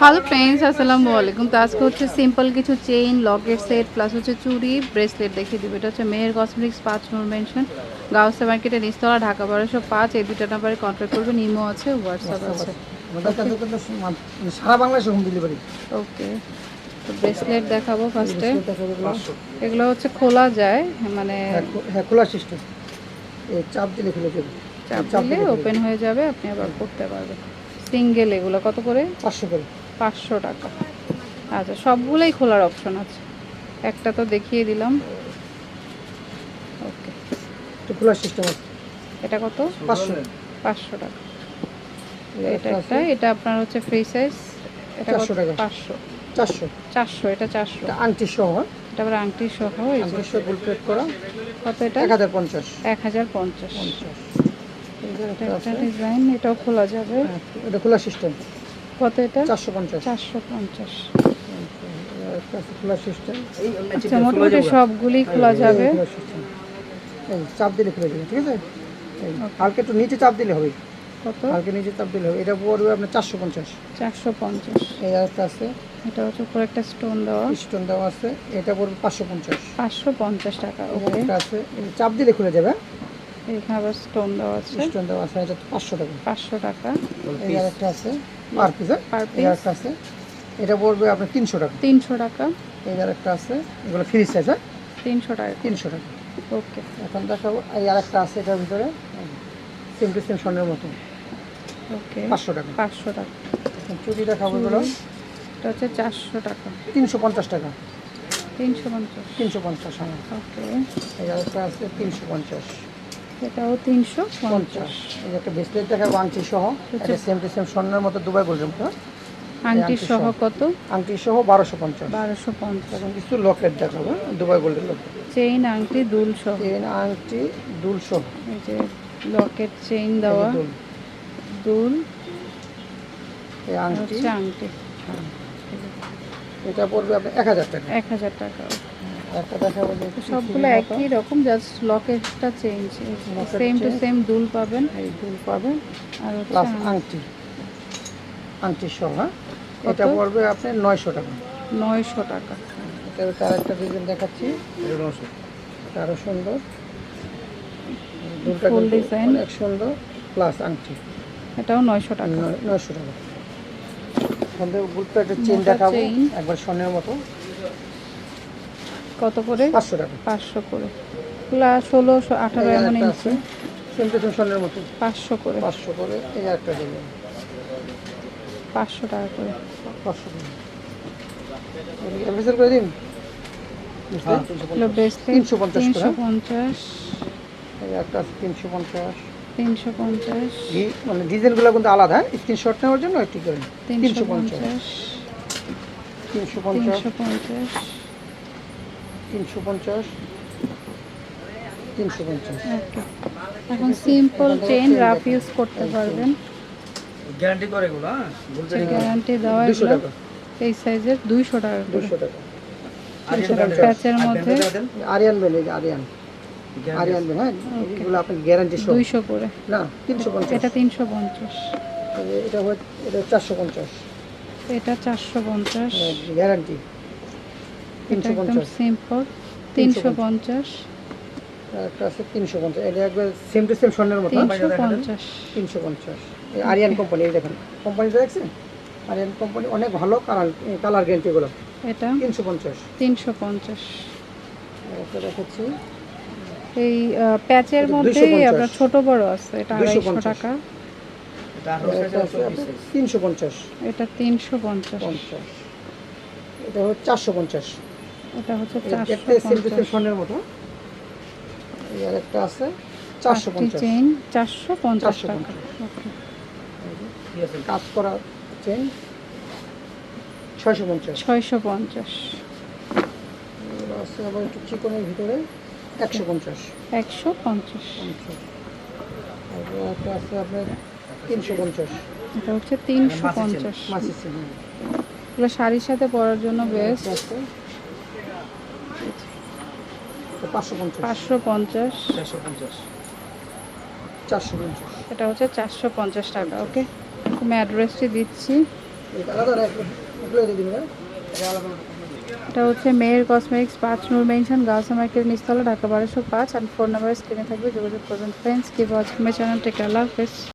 Hello friends আসসালামু আলাইকুম। তো আজকে হচ্ছে সিম্পল কিছু চেইন লকেট সেট প্লাস হচ্ছে চুড়ি ব্রেসলেট দেখিয়ে দেবো। এটা হচ্ছে মেয়ের কসমেটিক্স পাঁচ নম্বর মেনশন গাউসা মার্কেটে নিস্তলা ঢাকা বারোশো পাঁচ। এই দুটো নাম্বারে কন্ট্যাক্ট করবেন ইমো আছে হোয়াটসঅ্যাপ আছে। মানে সারা বাংলাদেশে হোম ডেলিভারি ওকে তো ব্রেসলেট দেখাবো ফার্স্টে এগুলো। হচ্ছে খোলা যায় মানে হ্যাঁ খোলা সিস্টেম চাপ দিলে খুলে যাবে। চাপ দিলে ওপেন হয়ে যাবে আপনি আবার করতে পারবেন। সিঙ্গেল এগুলো কত করে? পাঁচশো করে। পাঁচশো টাকা। আচ্ছা সবগুলোই খোলার অপশন আছে। একটা তো দেখিয়ে দিলাম। ওকে একটু খোলা সিস্টেম আছে। এটা কত? পাঁচশো। পাঁচশো টাকা। এটা একটা এটা আপনার হচ্ছে ফ্রি সাইজ এটা 400 টাকা। পাঁচশো। চারশো। চারশো এটা চারশো। আংটি সহ। এটা আবার আংটি সহ এই আংটি সহ করা। কত এটা? এক হাজার পঞ্চাশ। এক হাজার পঞ্চাশ। পঞ্চাশ। একটা ডিজাইন এটাও খোলা যাবে। হ্যাঁ, এটা খোলা সিস্টেম কত এটা? চারশো পঞ্চাশ। চারশো পঞ্চাশ। খোলা সিস্টেম আচ্ছা মোটামুটি সবগুলি খোলা যাবে। চাপ দিলে খুলে যাবে ঠিক আছে? এই হালকা একটু নিচে চাপ দিলে হবে। কত? হালকা নিচে চাপ দিলে হবে। এটা পড়বে আপনার চারশো পঞ্চাশ। চারশো পঞ্চাশ। এই আছে। এটা হচ্ছে উপরে একটা স্টোন দেওয়া। স্টোন দেওয়া আছে। এটা পড়বে পাঁচশো পঞ্চাশ। পাঁচশো পঞ্চাশ টাকা ওকে। আছে। চাপ দিলে খুলে যাবে এখানে আবার স্টোন দেওয়া আছে। স্টোন দেওয়া আছে এটা পাঁচশো টাকা। পাঁচশো টাকা। এই আর একটা আছে পার পিস পার আর পিস। একটা আছে এটা পড়বে আপনার তিনশো টাকা। তিনশো টাকা। এই আর একটা আছে এগুলো ফ্রি সাইজ হ্যাঁ? তিনশো টাকা। তিনশো টাকা। ওকে। এখন দেখাবো এই আর একটা আছে এটার ভিতরে সেম টু সেম স্বর্ণের মতো। ওকে। পাঁচশো টাকা। পাঁচশো টাকা। এখন চুড়ি দেখাবো এগুলো। এটা হচ্ছে চারশো টাকা। তিনশো পঞ্চাশ টাকা। তিনশো পঞ্চাশ। তিনশো পঞ্চাশ হ্যাঁ। ওকে। এই আর একটা আছে তিনশো পঞ্চাশ। এটাও তিনশো পঞ্চাশ। যে একটা ব্রেসলেট দেখাবো আংটি সহ এটা সেম টু সেম স্বর্ণের মতো দুবাই গোল্ডের মতো আংটি সহ। কত? আংটি সহ বারোশো পঞ্চাশ। বারোশো পঞ্চাশ। কিছু লকেট দেখাবো দুবাই গোল্ডের লকেট চেইন আংটি দুল সহ। চেন আংটি দুল সহ। এই যে লকেট চেইন দেওয়া। দুল। এই আংটি। আংটি। এটা পড়বে আপনার এক হাজার টাকা। এক হাজার টাকা। সবগুলো একই রকম জাস্ট লকেটটা চেঞ্জ সেম টু সেম দুল পাবেন। এই দুল পাবেন আর প্লাস আংটি। আংটি সহ হ্যাঁ? এটা? পড়বে আপনার নয়শো টাকা। নয়শো টাকা। এটা তার একটা ডিজাইন দেখাচ্ছি। এটা আরও সুন্দর। দুলটা Full কিন্তু অনেক সুন্দর। প্লাস আংটি। এটাও নয়শো টাকা। নয়শো টাকা। আমাদের বুলটা একটা চেন দেখাবো। একবার স্বর্ণের মতো। কত করে? পাঁচশো টাকা। পাঁচশো করে। এগুলা ষোলোশো আঠারো এমন ইঞ্চি মতো। পাঁচশো করে। পাঁচশো করে এই একটা ডিজাইন পাঁচশো টাকা করে। পাঁচশো করে। অ্যাভেলেবল করে দিন? বুঝলে? এগুলো ব্রেসলেট 350 করে। তিনশো পঞ্চাশ। এই একটা আছে তিনশো পঞ্চাশ। তিনশো পঞ্চাশ। ডি- মানে ডিজাইনগুলো কিন্তু আলাদা স্ক্রিনশট নেওয়ার জন্য একটু করে। পঞ্চাশ। তিনশো পঞ্চাশ। তিনশো পঞ্চাশ। তিনশো পঞ্চাশ। তিনশো পঞ্চাশ। ওকে। এখন সিম্পল চেইন রাফ ইউজ করতে পারবেন। গ্যারান্টি করে এগুলো হ্যাঁ? গ্যারান্টি দেওয়া দুশো এগুলো। টাকা। এই সাইজের দুইশো টাকা দুশো টাকা। দুশো টাকা প্যাচের মধ্যে। আরিয়ান বেল আরিয়ান আরিয়ান বেল হ্যাঁ? এগুলো আপনার গ্যারান্টি সহ। দুইশো করে। না তিনশো পঞ্চাশ। এটা তিনশো পঞ্চাশ। এটা হচ্ছে এটা চারশো পঞ্চাশ। এটা চারশো পঞ্চাশ। গ্যারান্টি এটা তিনশো একদম পঞ্চাশ সিম্পল তিনশো পঞ্চাশ আর একটা আছে তিনশো পঞ্চাশ এটা একবার সেম টু সেম স্বর্ণের মতো তিনশো পঞ্চাশ তিনশো পঞ্চাশ আরিয়ান কোম্পানি এই দেখেন কোম্পানিটা দেখছেন আরিয়ান কোম্পানি অনেক ভালো কালার কালার গ্যারান্টিগুলো এটা তিনশো পঞ্চাশ তিনশো পঞ্চাশ দেখাচ্ছি এই প্যাচের আপনার ছোট বড় আছে এটা 250 আড়াইশো টাকা তিনশো পঞ্চাশ এটা তিনশো পঞ্চাশ পঞ্চাশ এটা হচ্ছে চারশো পঞ্চাশ এটা হচ্ছে স্বর্ণের মতো। এই আর একটা আছে চারশো চেইন চারশো পঞ্চাশ 450 টাকা। ওকে কাজ করা চেন ছয়শো পঞ্চাশ। ছয়শো পঞ্চাশ। আছে আবার একটু চিকনের ভিতরে একশো পঞ্চাশ। একশো পঞ্চাশ। একটা আছে আপনার তিনশো পঞ্চাশ। এটা হচ্ছে তিনশো পঞ্চাশ। মাসি চেন এগুলো শাড়ির সাথে পরার জন্য বেস্ট। আছে। পাঁচশো পঞ্চাশ। পাঁচশো পঞ্চাশ। চারশো পঞ্চাশ। চারশো পঞ্চাশ। এটা হচ্ছে চারশো পঞ্চাশ টাকা ওকে? আমি অ্যাড্রেসটি দিচ্ছি। এটা হ্যাঁ? হচ্ছে মেয়ের কসমেটিক্স পাঁচ নূর মেনশন গাউসা মার্কেট নিস্তলা ঢাকা বারোশো পাঁচ। আর ফোন নাম্বার স্ক্রিনে থাকবে যোগাযোগ করবেন। Friends keep watching my channel take আল্লাহ হাফেজ।